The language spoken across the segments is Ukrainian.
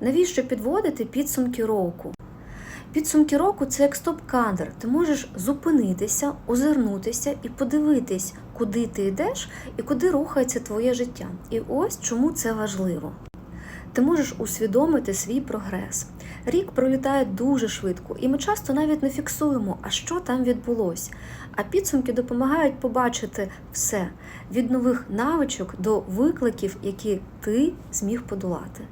Навіщо підводити підсумки року? Підсумки року це як стоп-кадр. Ти можеш зупинитися, озирнутися і подивитись, куди ти йдеш і куди рухається твоє життя. І ось чому це важливо. Ти можеш усвідомити свій прогрес. Рік пролітає дуже швидко, і ми часто навіть не фіксуємо, а що там відбулося. А підсумки допомагають побачити все від нових навичок до викликів, які ти зміг подолати.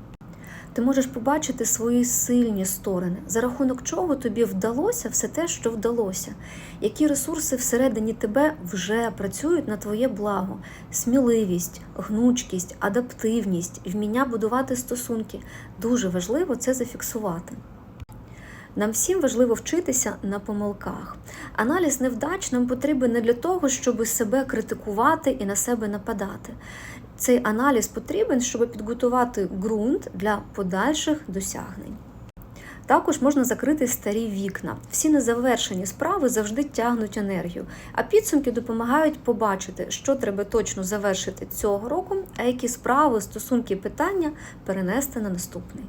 Ти можеш побачити свої сильні сторони, за рахунок чого тобі вдалося все те, що вдалося, які ресурси всередині тебе вже працюють на твоє благо, сміливість, гнучкість, адаптивність, вміння будувати стосунки. Дуже важливо це зафіксувати. Нам всім важливо вчитися на помилках. Аналіз невдач нам потрібен не для того, щоб себе критикувати і на себе нападати. Цей аналіз потрібен, щоб підготувати ґрунт для подальших досягнень. Також можна закрити старі вікна. Всі незавершені справи завжди тягнуть енергію, а підсумки допомагають побачити, що треба точно завершити цього року, а які справи, стосунки, питання перенести на наступний.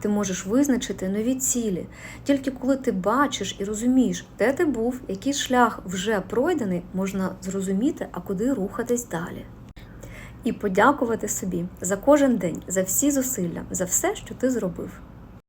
Ти можеш визначити нові цілі. Тільки коли ти бачиш і розумієш, де ти був, який шлях вже пройдений, можна зрозуміти, а куди рухатись далі. І подякувати собі за кожен день, за всі зусилля, за все, що ти зробив.